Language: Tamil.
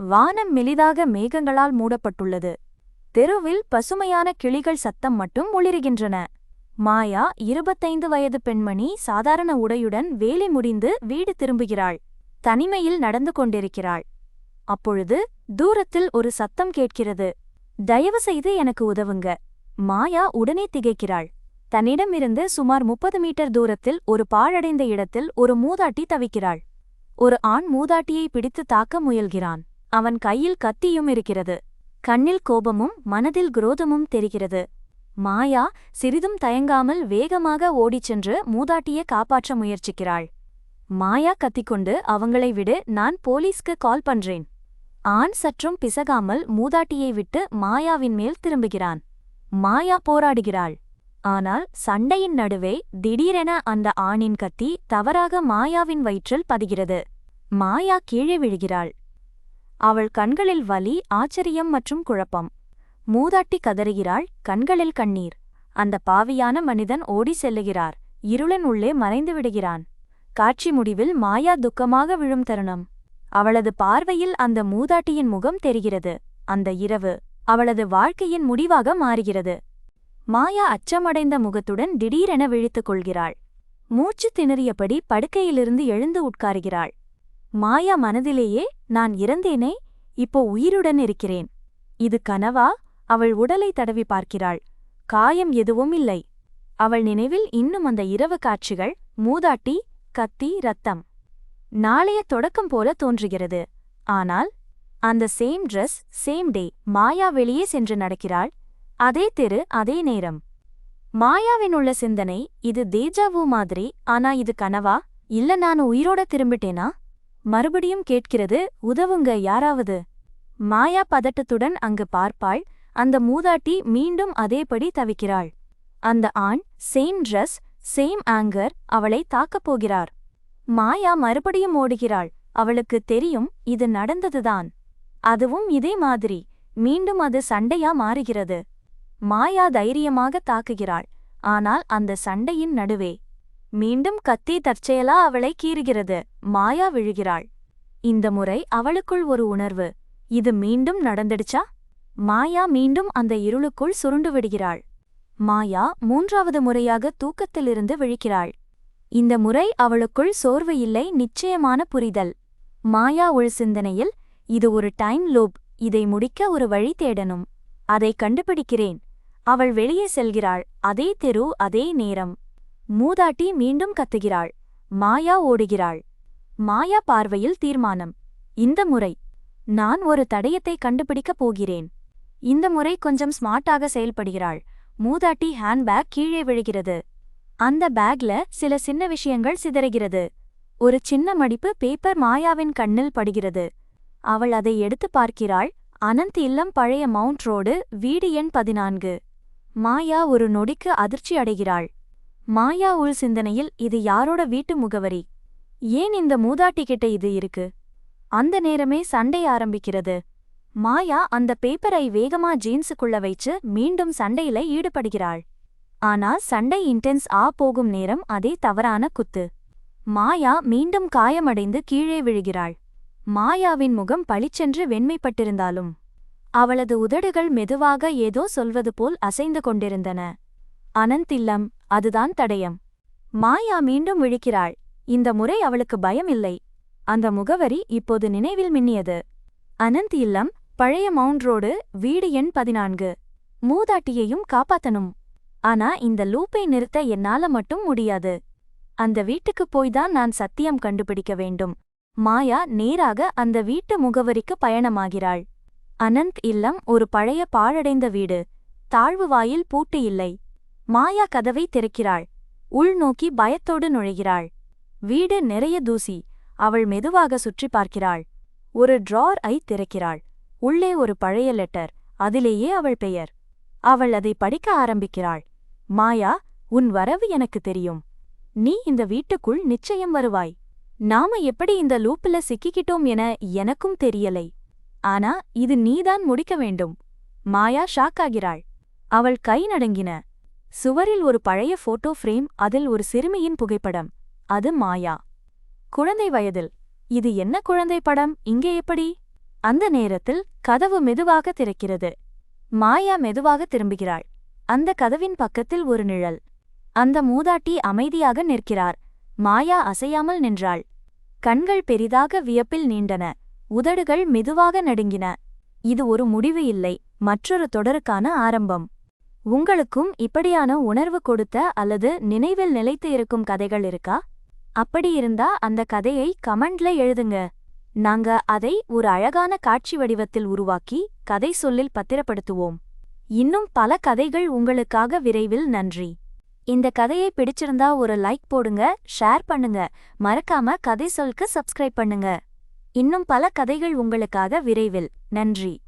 வானம் மெலிதாக மேகங்களால் மூடப்பட்டுள்ளது. தெருவில் பசுமையான கிளிகள் சத்தம் மட்டும் ஒளிருகின்றன. மாயா இருபத்தைந்து வயது பெண்மணி சாதாரண உடையுடன் வேலை முடிந்து வீடு திரும்புகிறாள். தனிமையில் நடந்து கொண்டிருக்கிறாள். அப்பொழுது தூரத்தில் ஒரு சத்தம் கேட்கிறது. தயவு செய்து எனக்கு உதவுங்க. மாயா உடனே திகைக்கிறாள். தன்னிடமிருந்து சுமார் முப்பது மீட்டர் தூரத்தில் ஒரு பாழடைந்த இடத்தில் ஒரு மூதாட்டி தவிக்கிறாள். ஒரு ஆண் மூதாட்டியை பிடித்து தாக்க முயல்கிறான். அவன் கையில் கத்தியும் இருக்கிறது. கண்ணில் கோபமும் மனதில் குரோதமும் தெரிகிறது. மாயா சிறிதும் தயங்காமல் வேகமாக ஓடிச் சென்று மூதாட்டியை காப்பாற்ற முயற்சிக்கிறாள். மாயா கத்திக்கொண்டு அவங்களை விடு நான் போலீஸ்க்கு கால் பண்றேன். ஆண் சற்றும் பிசகாமல் மூதாட்டியை விட்டு மாயாவின் மேல் திரும்புகிறான். மாயா போராடுகிறாள். ஆனால் சண்டையின் நடுவே திடீரென அந்த ஆணின் கத்தி தவறாக மாயாவின் வயிற்றில் பதிகிறது. மாயா கீழே விழுகிறாள். அவள் கண்களில் வலி ஆச்சரியம் மற்றும் குழப்பம். மூதாட்டி கதறுகிறாள் கண்களில் கண்ணீர். அந்த பாவியான மனிதன் ஓடி செல்லுகிறார் இருளன் உள்ளே மறைந்து விடுகிறான். காட்சி முடிவில் மாயா துக்கமாக விழும் தருணம். அவளது பார்வையில் அந்த மூதாட்டியின் முகம் தெரிகிறது. அந்த இரவு அவளது வாழ்க்கையின் முடிவாக மாறுகிறது. மாயா அச்சமடைந்த முகத்துடன் திடீரென விழித்துக் கொள்கிறாள். மூச்சு திணறியபடி படுக்கையிலிருந்து எழுந்து உட்காருகிறாள். மாயா மனதிலேயே நான் இறந்தேனே இப்போ உயிருடன் இருக்கிறேன். இது கனவா? அவள் உடலை தடவி பார்க்கிறாள். காயம் எதுவும் இல்லை. அவள் நினைவில் இன்னும் அந்த இரவு காட்சிகள் மூதாட்டி கத்தி ரத்தம். நாளைய தொடக்கம் போல தோன்றுகிறது. ஆனால் அந்த same dress same day Maya வெளியே சென்று நடக்கிறாள். அதே தெரு அதே நேரம். மாயாவினுள்ள சிந்தனை இது தேஜாவு மாதிரி ஆனா இது கனவா? இல்ல நான் உயிரோட திரும்பிட்டேனா? மறுபடியும் கேட்கிறது உதவுங்க யாராவது? மாயா பதட்டத்துடன் அங்கு பார்ப்பாள். அந்த மூதாட்டி மீண்டும் அதேபடி தவிக்கிறாள். அந்த ஆண் சேம் ட்ரெஸ் சேம் ஆங்கர் அவளை தாக்கப் போகிறார். மாயா மறுபடியும் ஓடுகிறாள். அவளுக்கு தெரியும் இது நடந்ததுதான். அதுவும் இதே மாதிரி. மீண்டும் அது சண்டையா மாறுகிறது. மாயா தைரியமாக தாக்குகிறாள். ஆனால் அந்த சண்டையின் நடுவே மீண்டும் கத்தி தற்செயலா அவளை கீறுகிறது. மாயா விழுகிறாள். இந்த முறை அவளுக்குள் ஒரு உணர்வு. இது மீண்டும் நடந்துடுச்சா? மாயா மீண்டும் அந்த இருளுக்குள் சுருண்டு விடுகிறாள். மாயா மூன்றாவது முறையாக தூக்கத்திலிருந்து விழிக்கிறாள். இந்த முறை அவளுக்குள் சோர்வு இல்லை நிச்சயமான புரிதல். மாயா உள் சிந்தனையில் இது ஒரு டைம் லூப் இதை முடிக்க ஒரு வழி தேடணும். அதை கண்டுபிடிக்கிறேன். அவள் வெளியே செல்கிறாள். அதே தெரு அதே நேரம். மூதாட்டி மீண்டும் கத்துகிறாள். மாயா ஓடுகிறாள். மாயா பார்வையில் தீர்மானம். இந்த முறை. நான் ஒரு தடயத்தை கண்டுபிடிக்கப் போகிறேன். இந்த முறை கொஞ்சம் ஸ்மார்ட்டாக செயல்படுகிறாள். மூதாட்டி ஹேண்ட்பேக் கீழே விழுகிறது. அந்த பேக்ல சில சின்ன விஷயங்கள் சிதறுகிறது. ஒரு சின்ன மடிப்பு பேப்பர் மாயாவின் கண்ணில் படுகிறது. அவள் அதை எடுத்து பார்க்கிறாள். அனந்த் இல்லம் பழைய மவுண்ட் ரோடு வீடு எண் பதினான்கு. மாயா ஒரு நொடிக்கு அதிர்ச்சி அடைகிறாள். மாயா உள் சிந்தனையில் இது யாரோட வீட்டு முகவரி? ஏன் இந்த மூதாட்டி கிட்ட இது இருக்கு? அந்த நேரமே சண்டை ஆரம்பிக்கிறது. மாயா அந்த பேப்பரை வேகமா ஜீன்ஸுக்குள்ள வைச்சு மீண்டும் சண்டையில ஈடுபடுகிறாள். ஆனா சண்டை இன்டென்ஸ் ஆ போகும் நேரம் அதே தவறான குத்து. மாயா மீண்டும் காயமடைந்து கீழே விழுகிறாள். மாயாவின் முகம் பளிச்சென்று வெண்மைப்பட்டிருந்தாலும் அவளது உதடுகள் மெதுவாக ஏதோ சொல்வது போல் அசைந்து கொண்டிருந்தன. அனந்த் இல்லம் அதுதான் தடயம். மாயா மீண்டும் விழிக்கிறாள். இந்த முறை அவளுக்கு பயம் இல்லை அந்த முகவரி இப்போது நினைவில் மின்னியது. அனந்த் இல்லம் பழைய மவுண்ட் ரோடு வீடு எண் பதினான்கு. மூதாட்டியையும் காப்பாத்தனும் ஆனா இந்த லூப்பை நிறுத்த என்னால மட்டும் முடியாது. அந்த வீட்டுக்குப் போய்தான் நான் சத்தியம் கண்டுபிடிக்க வேண்டும். மாயா நேராக அந்த வீட்டு முகவரிக்கு பயணமாகிறாள். அனந்த் இல்லம் ஒரு பழைய பாழடைந்த வீடு. தாழ்வு வாயில் பூட்டு இல்லை. மாயா கதவை திறக்கிறாள். உள்நோக்கி பயத்தோடு நுழைகிறாள். வீடு நிறைய தூசி. அவள் மெதுவாக சுற்றி பார்க்கிறாள். ஒரு டிரார் ஐ திறக்கிறாள். உள்ளே ஒரு பழைய லெட்டர். அதிலேயே அவள் பெயர். அவள் அதை படிக்க ஆரம்பிக்கிறாள். மாயா உன் வரவு எனக்கு தெரியும். நீ இந்த வீட்டுக்குள் நிச்சயம் வருவாய். நாம எப்படி இந்த லூப்புல சிக்கிக்கிட்டோம் என எனக்கும் தெரியலை. ஆனா இது நீதான் முடிக்க வேண்டும். மாயா ஷாக்காகிறாள் அவள் கை நடுங்கின. சுவரில் ஒரு பழைய போட்டோ ஃப்ரேம் அதில் ஒரு சிறுமியின் புகைப்படம். அது மாயா. குழந்தை வயதில். இது என்ன குழந்தை படம்? இங்கே எப்படி? அந்த நேரத்தில் கதவு மெதுவாக திறக்கிறது. மாயா மெதுவாக திரும்புகிறாள். அந்த கதவின் பக்கத்தில் ஒரு நிழல். அந்த மூதாட்டி அமைதியாக நிற்கிறார். மாயா அசையாமல் நின்றாள். கண்கள் பெரிதாக வியப்பில் நீண்டன. உதடுகள் மெதுவாக நடுங்கின. இது ஒரு முடிவு இல்லை. மற்றொரு தொடருக்கான ஆரம்பம். உங்களுக்கும் இப்படியான உணர்வு கொடுத்த அல்லது நினைவில் நிலைத்து இருக்கும் கதைகள் இருக்கா? அப்படி இருந்தா அந்த கதையை கமெண்ட்ல எழுதுங்க. நாங்க அதை ஒரு அழகான காட்சி வடிவத்தில் உருவாக்கி கதை சொல்லில் பத்திரப்படுத்துவோம். இன்னும் பல கதைகள் உங்களுக்காக விரைவில் நன்றி. இந்த கதையை பிடிச்சிருந்தா ஒரு லைக் போடுங்க ஷேர் பண்ணுங்க. மறக்காம கதை சொல்க்கு சப்ஸ்கிரைப் பண்ணுங்க. இன்னும் பல கதைகள் உங்களுக்காக விரைவில். நன்றி.